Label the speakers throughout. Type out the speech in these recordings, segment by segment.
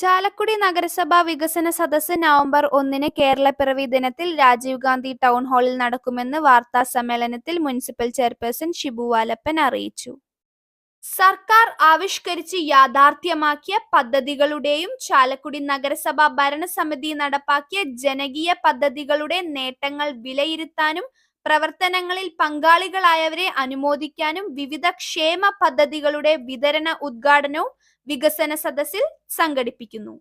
Speaker 1: ചാലക്കുടി നഗരസഭാ വികസന സദസ്സ് നവംബർ ഒന്നിന് പിറവി ദിനത്തിൽ രാജീവ് ഗാന്ധി ടൗൺ ഹാളിൽ നടക്കുമെന്ന് വാർത്താ സമ്മേളനത്തിൽ മുനിസിപ്പൽ ചെയർപേഴ്സൺ ഷിബു വാലപ്പൻ അറിയിച്ചു. സർക്കാർ ആവിഷ്കരിച്ച് യാഥാർത്ഥ്യമാക്കിയ പദ്ധതികളുടെയും ചാലക്കുടി നഗരസഭാ ഭരണസമിതി നടപ്പാക്കിയ ജനകീയ പദ്ധതികളുടെ നേട്ടങ്ങൾ വിലയിരുത്താനും പ്രവർത്തനങ്ങളിൽ പങ്കാളികളായവരെ അനുമോദിക്കാനും വിവിധ ക്ഷേമ പദ്ധതികളുടെ വിതരണ ഉദ്ഘാടനവും വികസന സദസ്സിൽ സംഘടിപ്പിക്കുന്നു.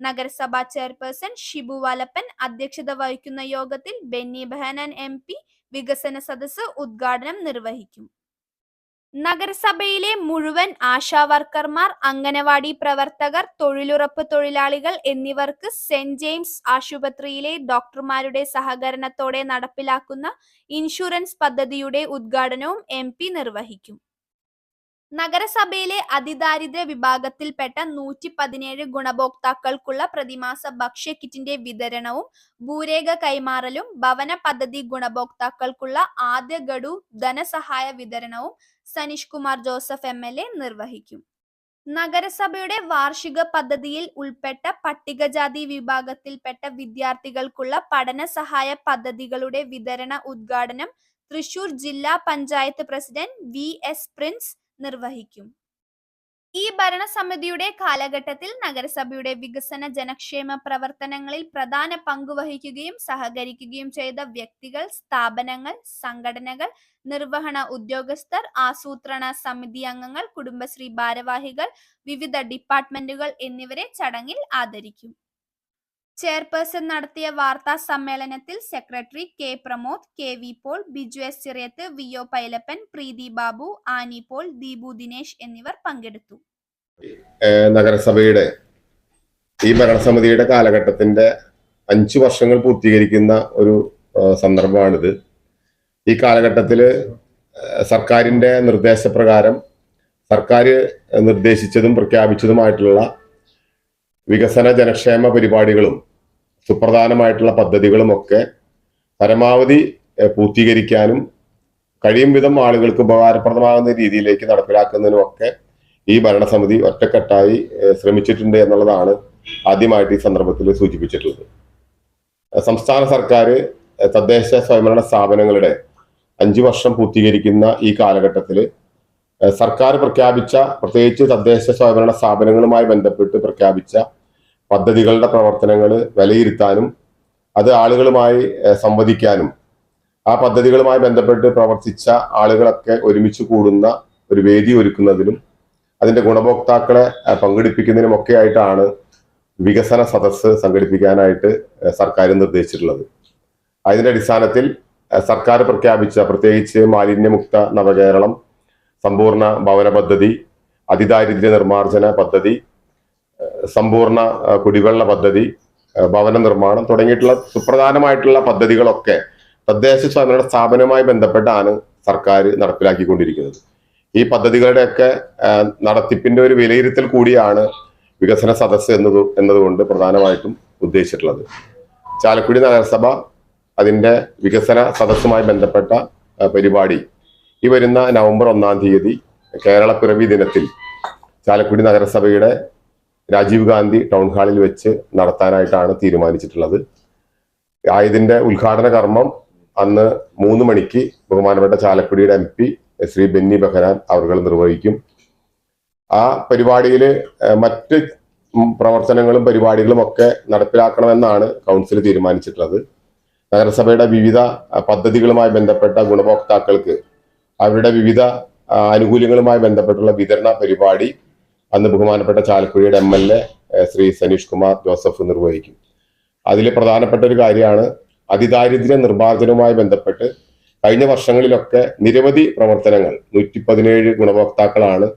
Speaker 1: നഗരസഭാ ചെയർപേഴ്സൺ ഷിബു വാലപ്പൻ അധ്യക്ഷത വഹിക്കുന്ന യോഗത്തിൽ ബെന്നി ബെഹനൻ എം വികസന സദസ്സ് ഉദ്ഘാടനം നിർവഹിക്കും. നഗരസഭയിലെ മുഴുവൻ ആശാ വർക്കർമാർ അംഗനവാടി പ്രവർത്തകർ തൊഴിലുറപ്പ് തൊഴിലാളികൾ എന്നിവർക്ക് സെന്റ് ജെയിംസ് ആശുപത്രിയിലെ ഡോക്ടർമാരുടെ സഹകരണത്തോടെ നടപ്പിലാക്കുന്ന ഇൻഷുറൻസ് പദ്ധതിയുടെ ഉദ്ഘാടനവും എം നിർവഹിക്കും. നഗരസഭയിലെ അതിദാരിദ്ര്യ വിഭാഗത്തിൽപ്പെട്ട നൂറ്റി പതിനേഴ് ഗുണഭോക്താക്കൾക്കുള്ള പ്രതിമാസ ഭക്ഷ്യ കിറ്റിന്റെ വിതരണവും ഭൂരേഖ കൈമാറലും ഭവന പദ്ധതി ഗുണഭോക്താക്കൾക്കുള്ള ആദ്യ ഗഡു ധനസഹായ വിതരണവും Saneesh Kumar Joseph M L A നിർവഹിക്കും. നഗരസഭയുടെ വാർഷിക പദ്ധതിയിൽ ഉൾപ്പെട്ട പട്ടികജാതി വിഭാഗത്തിൽപ്പെട്ട വിദ്യാർത്ഥികൾക്കുള്ള പഠന സഹായ പദ്ധതികളുടെ വിതരണ ഉദ്ഘാടനം തൃശൂർ ജില്ലാ panchayat president V S Prince നിർവഹിക്കും. ഈ ഭരണസമിതിയുടെ കാലഘട്ടത്തിൽ നഗരസഭയുടെ വികസന ജനക്ഷേമ പ്രവർത്തനങ്ങളിൽ പ്രധാന പങ്കുവഹിക്കുകയും സഹകരിക്കുകയും ചെയ്ത വ്യക്തികൾ സ്ഥാപനങ്ങൾ സംഘടനകൾ നിർവഹണ ഉദ്യോഗസ്ഥർ ആസൂത്രണ സമിതി അംഗങ്ങൾ കുടുംബശ്രീ ഭാരവാഹികൾ വിവിധ ഡിപ്പാർട്ട്മെന്റുകൾ എന്നിവരെ ചടങ്ങിൽ ആദരിക്കും. ചെയർപേഴ്സൺ നടത്തിയ വാർത്താ സമ്മേളനത്തിൽ secretary K Pramod K V Paul Biju S Chirayath V O Pailappan Preethi Babu Annie Paul Deepu Dinesh എന്നിവർ പങ്കെടുത്തു.
Speaker 2: നഗരസഭയുടെ ഈ ഭരണസമിതിയുടെ കാലഘട്ടത്തിന്റെ അഞ്ചു വർഷങ്ങൾ പൂർത്തീകരിക്കുന്ന ഒരു സന്ദർഭമാണിത്. ഈ കാലഘട്ടത്തിൽ സർക്കാരിന്റെ നിർദ്ദേശപ്രകാരം സർക്കാർ നിർദ്ദേശിച്ചതും പ്രഖ്യാപിച്ചതുമായിട്ടുള്ള വികസന ജനക്ഷേമ പരിപാടികളും സുപ്രധാനമായിട്ടുള്ള പദ്ധതികളും ഒക്കെ പരമാവധി പൂർത്തീകരിക്കാനും കഴിയും വിധം ആളുകൾക്ക് ഉപകാരപ്രദമാകുന്ന രീതിയിലേക്ക് നടപ്പിലാക്കുന്നതിനും ഒക്കെ ഈ ഭരണസമിതി ഒറ്റക്കെട്ടായി ശ്രമിച്ചിട്ടുണ്ട് എന്നുള്ളതാണ് ആദ്യമായിട്ട് ഈ സന്ദർഭത്തിൽ സൂചിപ്പിച്ചിട്ടുള്ളത്. സംസ്ഥാന സർക്കാർ തദ്ദേശ സ്വയംഭരണ സ്ഥാപനങ്ങളുടെ അഞ്ചു വർഷം പൂർത്തീകരിക്കുന്ന ഈ കാലഘട്ടത്തിൽ സർക്കാർ പ്രഖ്യാപിച്ച പ്രത്യേകിച്ച് തദ്ദേശ സ്വയംഭരണ സ്ഥാപനങ്ങളുമായി ബന്ധപ്പെട്ട് പ്രഖ്യാപിച്ച പദ്ധതികളുടെ പ്രവർത്തനങ്ങൾ വിലയിരുത്താനും അത് ആളുകളുമായി സംവദിക്കാനും ആ പദ്ധതികളുമായി ബന്ധപ്പെട്ട് പ്രവർത്തിച്ച ആളുകളൊക്കെ ഒരുമിച്ച് കൂടുന്ന ഒരു വേദി ഒരുക്കുന്നതിനും അതിന്റെ ഗുണഭോക്താക്കളെ പങ്കെടുപ്പിക്കുന്നതിനും ഒക്കെ ആയിട്ടാണ് വികസന സദസ്സ് സംഘടിപ്പിക്കാനായിട്ട് സർക്കാർ നിർദ്ദേശിച്ചിട്ടുള്ളത്. അതിന്റെ അടിസ്ഥാനത്തിൽ സർക്കാർ പ്രഖ്യാപിച്ച പ്രത്യേകിച്ച് മാലിന്യമുക്ത നവകേരളം സമ്പൂർണ ഭവന പദ്ധതി അതിദാരിദ്ര്യ നിർമ്മാർജന പദ്ധതി സമ്പൂർണ കുടിവെള്ള പദ്ധതി ഭവന നിർമ്മാണം തുടങ്ങിയിട്ടുള്ള സുപ്രധാനമായിട്ടുള്ള പദ്ധതികളൊക്കെ തദ്ദേശ സ്വയംഭരണ സ്ഥാപനവുമായി ബന്ധപ്പെട്ടാണ് സർക്കാർ നടപ്പിലാക്കിക്കൊണ്ടിരിക്കുന്നത്. ഈ പദ്ധതികളുടെയൊക്കെ നടത്തിപ്പിന്റെ ഒരു വിലയിരുത്തൽ കൂടിയാണ് വികസന സദസ്സ് എന്നത് എന്നതുകൊണ്ട് പ്രധാനമായിട്ടും ഉദ്ദേശിച്ചിട്ടുള്ളത്. ചാലക്കുടി നഗരസഭ അതിന്റെ വികസന സദസ്സുമായി ബന്ധപ്പെട്ട പരിപാടി ഈ വരുന്ന നവംബർ ഒന്നാം തീയതി കേരളപ്പിറവി ദിനത്തിൽ ചാലക്കുടി നഗരസഭയുടെ രാജീവ് ഗാന്ധി ടൗൺ ഹാളിൽ വെച്ച് നടത്താനായിട്ടാണ് തീരുമാനിച്ചിട്ടുള്ളത്. ആയതിന്റെ ഉദ്ഘാടന കർമ്മം അന്ന് മൂന്ന് മണിക്ക് ബഹുമാനപ്പെട്ട ചാലക്കുടിയുടെ എം പി ശ്രീ ബെന്നി ബെഹനാൻ അവർ നിർവഹിക്കും. ആ പരിപാടിയിൽ മറ്റ് പ്രവർത്തനങ്ങളും പരിപാടികളും ഒക്കെ നടപ്പിലാക്കണമെന്നാണ് കൗൺസിൽ തീരുമാനിച്ചിട്ടുള്ളത്. നഗരസഭയുടെ വിവിധ പദ്ധതികളുമായി ബന്ധപ്പെട്ട ഗുണഭോക്താക്കൾക്ക് അവരുടെ വിവിധ ആനുകൂല്യങ്ങളുമായി ബന്ധപ്പെട്ടുള്ള വിതരണ പരിപാടി അന്ന് ബഹുമാനപ്പെട്ട ചാലക്കുടിയുടെ M L A Shri Saneesh Kumar Joseph നിർവഹിക്കും. അതിൽ പ്രധാനപ്പെട്ട ഒരു കാര്യമാണ് അതിദാരിദ്ര്യ നിർമ്മാർജനവുമായി ബന്ധപ്പെട്ട് കഴിഞ്ഞ വർഷങ്ങളിലൊക്കെ നിരവധി പ്രവർത്തനങ്ങൾ നൂറ്റി പതിനേഴ് ഗുണഭോക്താക്കളാണ്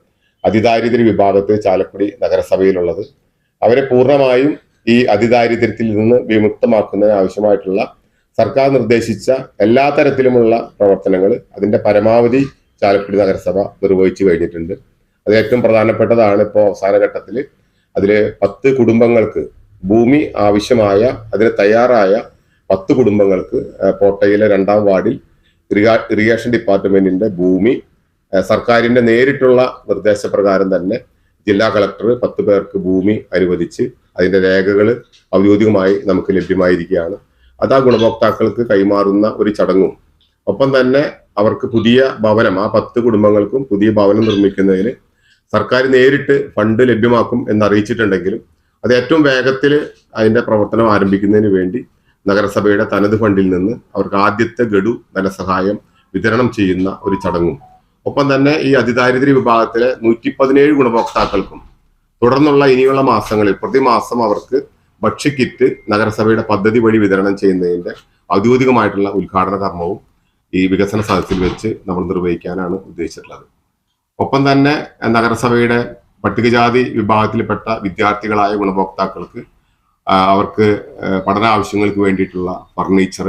Speaker 2: അതിദാരിദ്ര്യ വിഭാഗത്തിൽ ചാലക്കുടി നഗരസഭയിലുള്ളത്. അവരെ പൂർണമായും ഈ അതിദാരിദ്ര്യത്തിൽ നിന്ന് വിമുക്തമാക്കുന്നതിന് ആവശ്യമായിട്ടുള്ള സർക്കാർ നിർദ്ദേശിച്ച എല്ലാ തരത്തിലുമുള്ള പ്രവർത്തനങ്ങൾ അതിന്റെ പരമാവധി ചാലക്കുടി നഗരസഭ നിർവഹിച്ചു കഴിഞ്ഞിട്ടുണ്ട്. അത് ഏറ്റവും പ്രധാനപ്പെട്ടതാണ് ഇപ്പോൾ അവസാന ഘട്ടത്തിൽ അതിൽ പത്ത് കുടുംബങ്ങൾക്ക് ഭൂമി ആവശ്യമായ അതിന് തയ്യാറായ പത്ത് കുടുംബങ്ങൾക്ക് കോട്ടയിലെ രണ്ടാം വാർഡിൽ ഇറിഗാ ഇറിഗേഷൻ ഡിപ്പാർട്ട്മെന്റിന്റെ ഭൂമി സർക്കാരിന്റെ നേരിട്ടുള്ള നിർദ്ദേശപ്രകാരം തന്നെ ജില്ലാ കളക്ടർ പത്ത് പേർക്ക് ഭൂമി അനുവദിച്ച് അതിന്റെ രേഖകൾ ഔദ്യോഗികമായി നമുക്ക് ലഭ്യമായിരിക്കുകയാണ്. അത് ആ ഗുണഭോക്താക്കൾക്ക് കൈമാറുന്ന ഒരു ചടങ്ങും. ഒപ്പം തന്നെ അവർക്ക് പുതിയ ഭവനം ആ പത്ത് കുടുംബങ്ങൾക്കും പുതിയ ഭവനം നിർമ്മിക്കുന്നതിന് സർക്കാർ നേരിട്ട് ഫണ്ട് ലഭ്യമാക്കും എന്ന് അറിയിച്ചിട്ടുണ്ടെങ്കിലും അത് ഏറ്റവും വേഗത്തിൽ അതിന്റെ പ്രവർത്തനം ആരംഭിക്കുന്നതിന് വേണ്ടി നഗരസഭയുടെ തനത് ഫണ്ടിൽ നിന്ന് അവർക്ക് ആദ്യത്തെ ഗഡു ധനസഹായം വിതരണം ചെയ്യുന്ന ഒരു ചടങ്ങും. ഒപ്പം തന്നെ ഈ അതിദാരിദ്ര്യ വിഭാഗത്തിലെ നൂറ്റി പതിനേഴ് ഗുണഭോക്താക്കൾക്കും തുടർന്നുള്ള ഇനിയുള്ള മാസങ്ങളിൽ പ്രതിമാസം അവർക്ക് ഭക്ഷ്യക്കിറ്റ് നഗരസഭയുടെ പദ്ധതി വഴി വിതരണം ചെയ്യുന്നതിന്റെ ഔദ്യോഗികമായിട്ടുള്ള ഉദ്ഘാടന കർമ്മവും ഈ വികസന സദസ്സിൽ വെച്ച് നമ്മൾ നിർവഹിക്കാനാണ് ഉദ്ദേശിച്ചിട്ടുള്ളത്. ഒപ്പം തന്നെ നഗരസഭയുടെ പട്ടികജാതി വിഭാഗത്തിൽപ്പെട്ട വിദ്യാർത്ഥികളായ ഗുണഭോക്താക്കൾക്ക് അവർക്ക് പഠന ആവശ്യങ്ങൾക്ക് വേണ്ടിയിട്ടുള്ള ഫർണിച്ചർ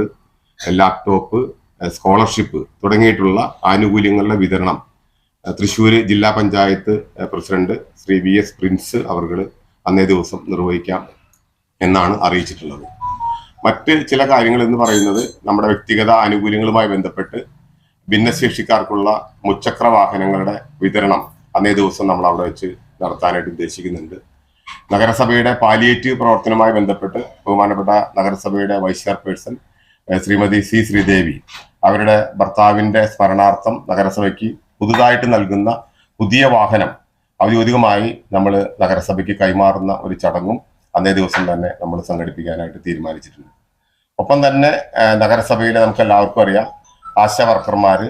Speaker 2: ലാപ്ടോപ്പ് സ്കോളർഷിപ്പ് തുടങ്ങിയിട്ടുള്ള ആനുകൂല്യങ്ങളുടെ വിതരണം തൃശൂർ ജില്ലാ panchayat president Shri V S Prince അവർകൾ അന്നേ ദിവസം നിർവഹിക്കാം എന്നാണ് അറിയിച്ചിട്ടുള്ളത്. മറ്റ് ചില കാര്യങ്ങൾ എന്ന് പറയുന്നത് നമ്മുടെ വ്യക്തിഗത ആനുകൂല്യങ്ങളുമായി ബന്ധപ്പെട്ട് ഭിന്നശേഷിക്കാർക്കുള്ള മുച്ചക്ര വാഹനങ്ങളുടെ വിതരണം അന്നേ ദിവസം നമ്മൾ അവിടെ വെച്ച് നടത്താനായിട്ട് ഉദ്ദേശിക്കുന്നുണ്ട്. നഗരസഭയുടെ പാലിയേറ്റീവ് പ്രവർത്തനവുമായി ബന്ധപ്പെട്ട് ബഹുമാനപ്പെട്ട നഗരസഭയുടെ vice chairperson Shrimati C Sreedevi അവരുടെ ഭർത്താവിന്റെ സ്മരണാർത്ഥം നഗരസഭയ്ക്ക് പുതുതായിട്ട് നൽകുന്ന പുതിയ വാഹനം ഔദ്യോഗികമായി നമ്മൾ നഗരസഭയ്ക്ക് കൈമാറുന്ന ഒരു ചടങ്ങും അന്നേ ദിവസം തന്നെ നമ്മൾ സംഘടിപ്പിക്കാനായിട്ട് തീരുമാനിച്ചിട്ടുണ്ട്. ഒപ്പം തന്നെ നഗരസഭയിലെ നമുക്ക് എല്ലാവർക്കും അറിയാം ആശാ വർക്കർമാര്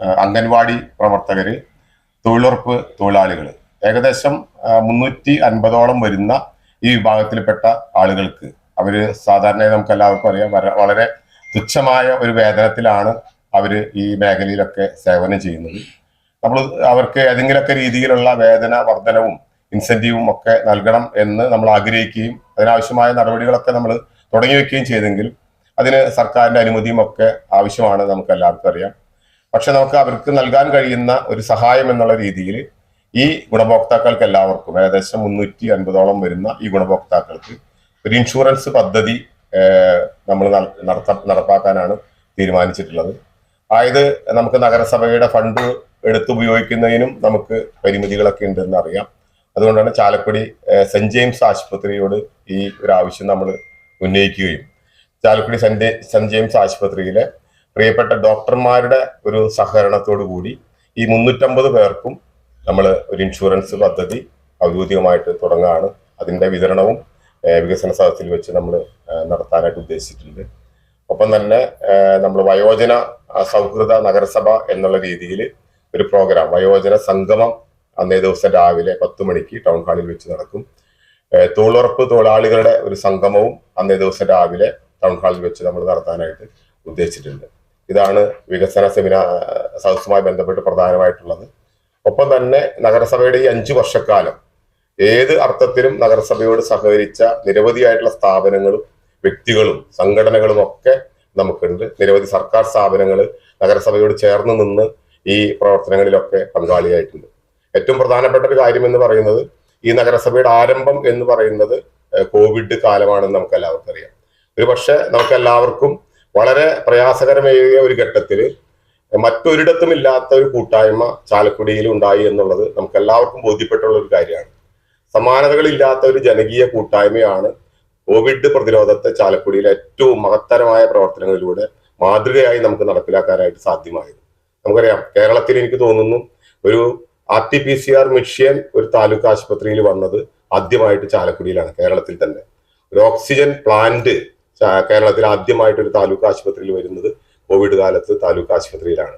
Speaker 2: ഏഹ് അംഗൻവാടി പ്രവർത്തകര് തൊഴിലുറപ്പ് തൊഴിലാളികൾ ഏകദേശം മുന്നൂറ്റി അൻപതോളം വരുന്ന ഈ വിഭാഗത്തിൽപ്പെട്ട ആളുകൾക്ക് അവർ സാധാരണയായി നമുക്ക് എല്ലാവർക്കും അറിയാം വളരെ തുച്ഛമായ ഒരു വേതനത്തിലാണ് അവർ ഈ മേഖലയിലൊക്കെ സേവനം ചെയ്യുന്നത്. നമ്മൾ അവർക്ക് ഏതെങ്കിലുമൊക്കെ രീതിയിലുള്ള വേതന വർധനവും ഇൻസെന്റീവും ഒക്കെ നൽകണം എന്ന് നമ്മൾ ആഗ്രഹിക്കുകയും അതിനാവശ്യമായ നടപടികളൊക്കെ നമ്മൾ തുടങ്ങി വെക്കുകയും ചെയ്തെങ്കിലും അതിന് സർക്കാരിന്റെ അനുമതിയും ഒക്കെ ആവശ്യമാണ് നമുക്ക് എല്ലാവർക്കും അറിയാം. പക്ഷെ നമുക്ക് അവർക്ക് നൽകാൻ കഴിയുന്ന ഒരു സഹായം എന്നുള്ള രീതിയിൽ ഈ ഗുണഭോക്താക്കൾക്ക് എല്ലാവർക്കും ഏകദേശം മുന്നൂറ്റി അൻപതോളം വരുന്ന ഈ ഗുണഭോക്താക്കൾക്ക് ഒരു ഇൻഷുറൻസ് പദ്ധതി നമ്മൾ നടത്ത നടപ്പാക്കാനാണ് തീരുമാനിച്ചിട്ടുള്ളത്. അതായത് നമുക്ക് നഗരസഭയുടെ ഫണ്ട് എടുത്തുപയോഗിക്കുന്നതിനും നമുക്ക് പരിമിതികളൊക്കെ ഉണ്ടെന്ന് അറിയാം. അതുകൊണ്ടാണ് ചാലക്കുടി സെന്റ് ജെയിംസ് ആശുപത്രിയോട് ഈ ഒരു ആവശ്യം നമ്മൾ ഉന്നയിക്കുകയും. ചാലക്കുടി സെന്റ് സെന്റ് ജെയിംസ് ആശുപത്രിയിലെ പ്രിയപ്പെട്ട ഡോക്ടർമാരുടെ ഒരു സഹകരണത്തോടു കൂടി ഈ മുന്നൂറ്റമ്പത് പേർക്കും നമ്മൾ ഒരു ഇൻഷുറൻസ് പദ്ധതി ഔദ്യോഗികമായിട്ട് തുടങ്ങുകയാണ് അതിന്റെ വിതരണവും വികസന സദസ്സിൽ വെച്ച് നമ്മൾ നടത്താനായിട്ട് ഉദ്ദേശിച്ചിട്ടുണ്ട്. ഒപ്പം തന്നെ നമ്മൾ വയോജന സൗഹൃദ നഗരസഭ എന്നുള്ള രീതിയിൽ ഒരു പ്രോഗ്രാം വയോജന സംഗമം അന്നേ ദിവസം രാവിലെ പത്ത് മണിക്ക് ടൗൺ ഹാളിൽ വെച്ച് നടക്കും. തൊഴിലുറപ്പ് തൊഴിലാളികളുടെ ഒരു സംഗമവും അന്നേ ദിവസം രാവിലെ ടൗൺ ഹാളിൽ വെച്ച് നമ്മൾ നടത്താനായിട്ട് ഉദ്ദേശിച്ചിട്ടുണ്ട്. ഇതാണ് വികസന സെമിനാർ സദസ്സുമായി ബന്ധപ്പെട്ട് പ്രധാനമായിട്ടുള്ളത്. ഒപ്പം തന്നെ നഗരസഭയുടെ ഈ അഞ്ചു വർഷക്കാലം ഏത് അർത്ഥത്തിലും നഗരസഭയോട് സഹകരിച്ച നിരവധിയായിട്ടുള്ള സ്ഥാപനങ്ങളും വ്യക്തികളും സംഘടനകളും ഒക്കെ നമുക്കുണ്ട്. നിരവധി സർക്കാർ സ്ഥാപനങ്ങൾ നഗരസഭയോട് ചേർന്ന് നിന്ന് ഈ പ്രവർത്തനങ്ങളിലൊക്കെ പങ്കാളിയായിട്ടുണ്ട്. ഏറ്റവും പ്രധാനപ്പെട്ട ഒരു കാര്യം എന്ന് പറയുന്നത് ഈ നഗരസഭയുടെ ആരംഭം എന്ന് പറയുന്നത് കോവിഡ് കാലമാണെന്ന് നമുക്ക് എല്ലാവർക്കും അറിയാം ഒരു പക്ഷെ നമുക്കെല്ലാവർക്കും വളരെ പ്രയാസകരമേറിയ ഒരു ഘട്ടത്തിൽ മറ്റൊരിടത്തും ഇല്ലാത്ത ഒരു കൂട്ടായ്മ ചാലക്കുടിയിൽ ഉണ്ടായി എന്നുള്ളത് നമുക്ക് എല്ലാവർക്കും ബോധ്യപ്പെട്ടുള്ള ഒരു കാര്യമാണ്. സമാനതകളില്ലാത്ത ഒരു ജനകീയ കൂട്ടായ്മയാണ് കോവിഡ് പ്രതിരോധത്തെ ചാലക്കുടിയിൽ ഏറ്റവും മഹത്തരമായ പ്രവർത്തനങ്ങളിലൂടെ മാതൃകയായി നമുക്ക് നടപ്പിലാക്കാനായിട്ട് സാധ്യമായത്. നമുക്കറിയാം കേരളത്തിൽ എനിക്ക് തോന്നുന്നു ഒരു R T P C R machine ഒരു താലൂക്ക് ആശുപത്രിയിൽ വന്നത് ആദ്യമായിട്ട് ചാലക്കുടിയിലാണ് കേരളത്തിൽ തന്നെ. ഒരു ഓക്സിജൻ പ്ലാന്റ് കേരളത്തിൽ ആദ്യമായിട്ട് ഒരു താലൂക്ക് ആശുപത്രിയിൽ വരുന്നത് കോവിഡ് കാലത്ത് താലൂക്ക് ആശുപത്രിയിലാണ്.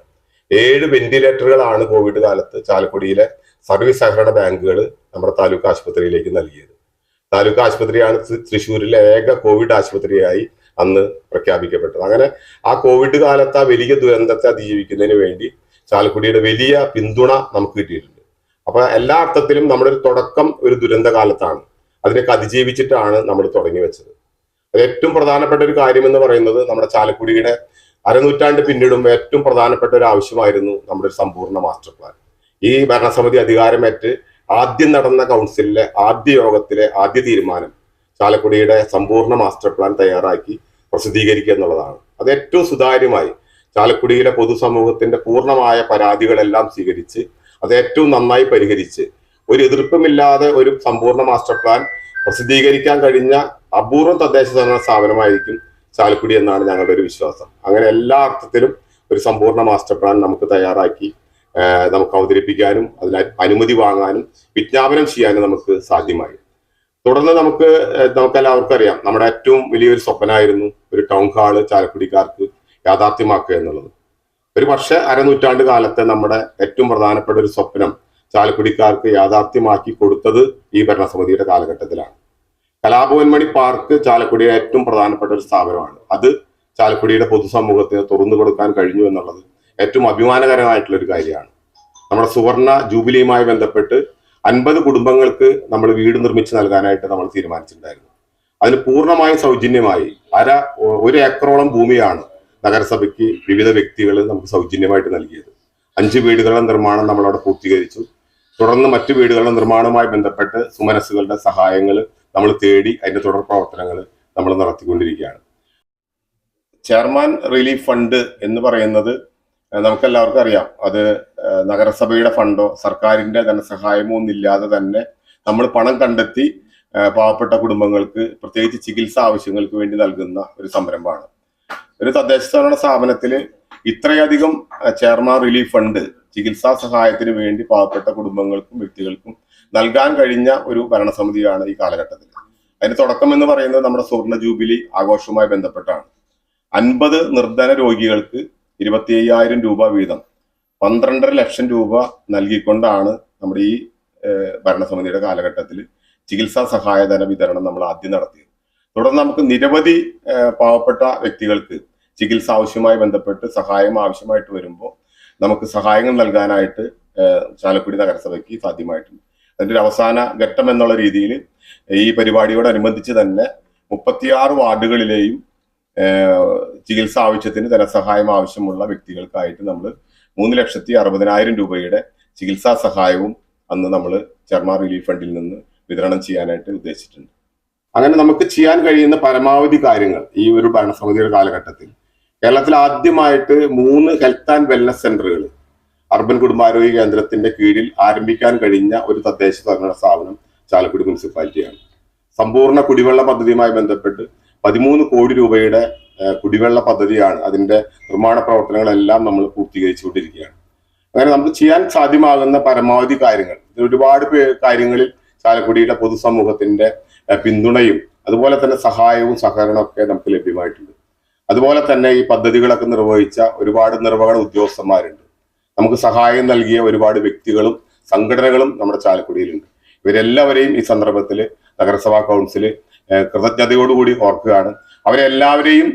Speaker 2: ഏഴ് വെന്റിലേറ്ററുകളാണ് കോവിഡ് കാലത്ത് ചാലക്കുടിയിലെ സർവീസ് സഹകരണ ബാങ്കുകൾ നമ്മുടെ താലൂക്ക് ആശുപത്രിയിലേക്ക് നൽകിയത്. താലൂക്ക് ആശുപത്രിയാണ് തൃശ്ശൂരിലെ ഏക കോവിഡ് ആശുപത്രിയായി അന്ന് പ്രഖ്യാപിക്കപ്പെട്ടത്. അങ്ങനെ ആ കോവിഡ് കാലത്ത് ആ വലിയ ദുരന്തത്തെ അതിജീവിക്കുന്നതിന് വേണ്ടി ചാലക്കുടിയുടെ വലിയ പിന്തുണ നമുക്ക് കിട്ടിയിട്ടുണ്ട്. അപ്പൊ എല്ലാ അർത്ഥത്തിലും നമ്മുടെ ഒരു തുടക്കം ഒരു ദുരന്ത കാലത്താണ് അതിനൊക്കെ അതിജീവിച്ചിട്ടാണ് നമ്മൾ തുടങ്ങി വെച്ചത്. അതിൽ ഏറ്റവും പ്രധാനപ്പെട്ട ഒരു കാര്യം എന്ന് പറയുന്നത് നമ്മുടെ ചാലക്കുടിയുടെ അരനൂറ്റാണ്ട് പിന്നിടുമ്പോൾ ഏറ്റവും പ്രധാനപ്പെട്ട ഒരു ആവശ്യമായിരുന്നു നമ്മുടെ ഒരു സമ്പൂർണ മാസ്റ്റർ പ്ലാൻ ഈ ഭരണസമിതി അധികാരമേറ്റ് ആദ്യം നടന്ന കൗൺസിലിലെ ആദ്യ യോഗത്തിലെ ആദ്യ തീരുമാനം ചാലക്കുടിയുടെ സമ്പൂർണ മാസ്റ്റർ പ്ലാൻ തയ്യാറാക്കി പ്രസിദ്ധീകരിക്കുക എന്നുള്ളതാണ്. അത് ഏറ്റവും സുതാര്യമായി ചാലക്കുടിയിലെ പൊതുസമൂഹത്തിന്റെ പൂർണമായ പരാതികളെല്ലാം സ്വീകരിച്ച് അത് ഏറ്റവും നന്നായി പരിഹരിച്ച് ഒരു എതിർപ്പുമില്ലാതെ ഒരു സമ്പൂർണ മാസ്റ്റർ പ്ലാൻ പ്രസിദ്ധീകരിക്കാൻ കഴിഞ്ഞ അപൂർവം തദ്ദേശ സ്വയംഭരണ സ്ഥാപനമായിരിക്കും ചാലക്കുടി എന്നാണ് ഞങ്ങളുടെ ഒരു വിശ്വാസം. അങ്ങനെ എല്ലാ അർത്ഥത്തിലും ഒരു സമ്പൂർണ മാസ്റ്റർ പ്ലാൻ നമുക്ക് തയ്യാറാക്കി നമുക്ക് അവതരിപ്പിക്കാനും അതിന് അനുമതി വാങ്ങാനും വിജ്ഞാപനം ചെയ്യാനും നമുക്ക് സാധ്യമായി. തുടർന്ന് നമുക്ക് നമുക്ക് എല്ലാവർക്കും അറിയാം നമ്മുടെ ഏറ്റവും വലിയൊരു സ്വപ്നമായിരുന്നു ഒരു ടൗൺ ഹാൾ ചാലക്കുടിക്കാർക്ക് യാഥാർത്ഥ്യമാക്കുക എന്നുള്ളത്. ഒരു പക്ഷേ അരനൂറ്റാണ്ട് കാലത്തെ നമ്മുടെ ഏറ്റവും പ്രധാനപ്പെട്ട ഒരു സ്വപ്നം ചാലക്കുടിക്കാർക്ക് യാഥാർത്ഥ്യമാക്കി കൊടുത്തത് ഈ ഭരണസമിതിയുടെ കാലഘട്ടത്തിലാണ്. കലാഭവൻമണി പാർക്ക് ചാലക്കുടിയുടെ ഏറ്റവും പ്രധാനപ്പെട്ട ഒരു സ്ഥാപനമാണ്. അത് ചാലക്കുടിയുടെ പൊതുസമൂഹത്തിന് തുറന്നു കൊടുക്കാൻ കഴിഞ്ഞു എന്നുള്ളത് ഏറ്റവും അഭിമാനകരമായിട്ടുള്ള ഒരു കാര്യമാണ്. നമ്മുടെ സുവർണ ജൂബിലിയുമായി ബന്ധപ്പെട്ട് അൻപത് കുടുംബങ്ങൾക്ക് നമ്മൾ വീട് നിർമ്മിച്ച് നൽകാനായിട്ട് നമ്മൾ തീരുമാനിച്ചിട്ടുണ്ടായിരുന്നു. അതിന് പൂർണമായും സൗജന്യമായി അര ഒരു ഏക്കറോളം ഭൂമിയാണ് നഗരസഭയ്ക്ക് വിവിധ വ്യക്തികൾ നമുക്ക് സൗജന്യമായിട്ട് നൽകിയത്. അഞ്ച് വീടുകളുടെ നിർമ്മാണം നമ്മളവിടെ പൂർത്തീകരിച്ചു. തുടർന്ന് മറ്റു വീടുകളുടെ നിർമ്മാണവുമായി ബന്ധപ്പെട്ട് സുമനസ്സുകളുടെ സഹായങ്ങൾ നമ്മൾ തേടി അതിന്റെ തുടർ പ്രവർത്തനങ്ങൾ നമ്മൾ നടത്തിക്കൊണ്ടിരിക്കുകയാണ്. ചെയർമാൻ റിലീഫ് ഫണ്ട് എന്ന് പറയുന്നത് നമുക്കെല്ലാവർക്കും അറിയാം. അത് നഗരസഭയുടെ ഫണ്ടോ സർക്കാരിന്റെ ധനസഹായമോ ഒന്നില്ലാതെ തന്നെ നമ്മൾ പണം കണ്ടെത്തി പാവപ്പെട്ട കുടുംബങ്ങൾക്ക് പ്രത്യേകിച്ച് ചികിത്സ ആവശ്യങ്ങൾക്ക് വേണ്ടി നൽകുന്ന ഒരു സംരംഭമാണ്. ഒരു തദ്ദേശ സ്വയംഭരണ സ്ഥാപനത്തിൽ ഇത്രയധികം ചെയർമാൻ റിലീഫ് ഫണ്ട് ചികിത്സാ സഹായത്തിന് വേണ്ടി പാവപ്പെട്ട കുടുംബങ്ങൾക്കും വ്യക്തികൾക്കും നൽകാൻ കഴിഞ്ഞ ഒരു ഭരണസമിതിയാണ് ഈ കാലഘട്ടത്തിൽ. അതിന് തുടക്കം എന്ന് പറയുന്നത് നമ്മുടെ സുവർണ ജൂബിലി ആഘോഷവുമായി ബന്ധപ്പെട്ടാണ്. അൻപത് നിർധന രോഗികൾക്ക് ഇരുപത്തി അയ്യായിരം രൂപ വീതം പന്ത്രണ്ടര ലക്ഷം രൂപ നൽകിക്കൊണ്ടാണ് നമ്മുടെ ഈ ഭരണസമിതിയുടെ കാലഘട്ടത്തിൽ ചികിത്സാ സഹായധന വിതരണം നമ്മൾ ആദ്യം നടത്തിയത്. തുടർന്ന് നമുക്ക് നിരവധി പാവപ്പെട്ട വ്യക്തികൾക്ക് ചികിത്സ ആവശ്യമായി ബന്ധപ്പെട്ട് സഹായം ആവശ്യമായിട്ട് വരുമ്പോൾ നമുക്ക് സഹായങ്ങൾ നൽകാനായിട്ട് ചാലക്കുടി നഗരസഭയ്ക്ക് സാധ്യമായിട്ടുണ്ട്. അതിന്റെ ഒരു അവസാന ഘട്ടം എന്നുള്ള രീതിയിൽ ഈ പരിപാടിയോടനുബന്ധിച്ച് തന്നെ മുപ്പത്തിയാറ് വാർഡുകളിലെയും ചികിത്സ ആവശ്യത്തിന് ധനസഹായം ആവശ്യമുള്ള വ്യക്തികൾക്കായിട്ട് നമ്മൾ മൂന്ന് ലക്ഷത്തി അറുപതിനായിരം രൂപയുടെ ചികിത്സാ സഹായവും അന്ന് നമ്മൾ ചർമ്മ റിലീഫ് ഫണ്ടിൽ നിന്ന് വിതരണം ചെയ്യാനായിട്ട് ഉദ്ദേശിച്ചിട്ടുണ്ട്. അങ്ങനെ നമുക്ക് ചെയ്യാൻ കഴിയുന്ന പരമാവധി കാര്യങ്ങൾ ഈ ഒരു ഭരണസമിതിയുടെ കാലഘട്ടത്തിൽ. കേരളത്തിൽ ആദ്യമായിട്ട് മൂന്ന് ഹെൽത്ത് ആൻഡ് വെൽനസ് സെന്ററുകൾ അർബൻ കുടുംബാരോഗ്യ കേന്ദ്രത്തിന്റെ കീഴിൽ ആരംഭിക്കാൻ കഴിഞ്ഞ ഒരു തദ്ദേശ ഭരണ സ്ഥാപനം ചാലക്കുടി മുനിസിപ്പാലിറ്റിയാണ്. സമ്പൂർണ കുടിവെള്ള പദ്ധതിയുമായി ബന്ധപ്പെട്ട് പതിമൂന്ന് കോടി രൂപയുടെ കുടിവെള്ള പദ്ധതിയാണ് അതിന്റെ നിർമ്മാണ പ്രവർത്തനങ്ങളെല്ലാം നമ്മൾ പൂർത്തീകരിച്ചുകൊണ്ടിരിക്കുകയാണ്. അങ്ങനെ നമുക്ക് ചെയ്യാൻ സാധ്യമാകുന്ന പരമാവധി കാര്യങ്ങൾ. ഒരുപാട് കാര്യങ്ങളിൽ ചാലക്കുടിയുടെ പൊതുസമൂഹത്തിന്റെ പിന്തുണയും അതുപോലെ തന്നെ സഹായവും സഹകരണവും ഒക്കെ നമുക്ക് ലഭ്യമായിട്ടുണ്ട്. അതുപോലെ തന്നെ ഈ പദ്ധതികളൊക്കെ നിർവഹിച്ച ഒരുപാട് നിർവഹണ ഉദ്യോഗസ്ഥന്മാരുണ്ട്. നമുക്ക് സഹായം നൽകിയ ഒരുപാട് വ്യക്തികളും സംഘടനകളും നമ്മുടെ ചാലക്കുടിയിലുണ്ട്. ഇവരെല്ലാവരെയും ഈ സന്ദർഭത്തിൽ നഗരസഭാ കൗൺസിൽ കൃതജ്ഞതയോടുകൂടി ഓർക്കുകയാണ്. അവരെല്ലാവരെയും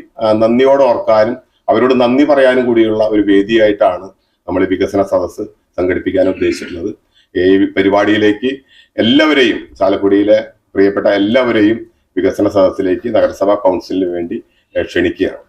Speaker 2: നന്ദിയോടെ ഓർക്കാനും അവരോട് നന്ദി പറയാനും കൂടിയുള്ള ഒരു വേദിയായിട്ടാണ് നമ്മൾ വികസന സദസ്സ് സംഘടിപ്പിക്കാൻ ഉദ്ദേശിച്ചിട്ടുള്ളത്. ഈ പരിപാടിയിലേക്ക് എല്ലാവരെയും ചാലക്കുടിയിലെ പ്രിയപ്പെട്ട എല്ലാവരെയും വികസന സദസ്സിലേക്ക് നഗരസഭാ കൗൺസിലിന് വേണ്ടി ക്ഷണിക്കുകയാണ്.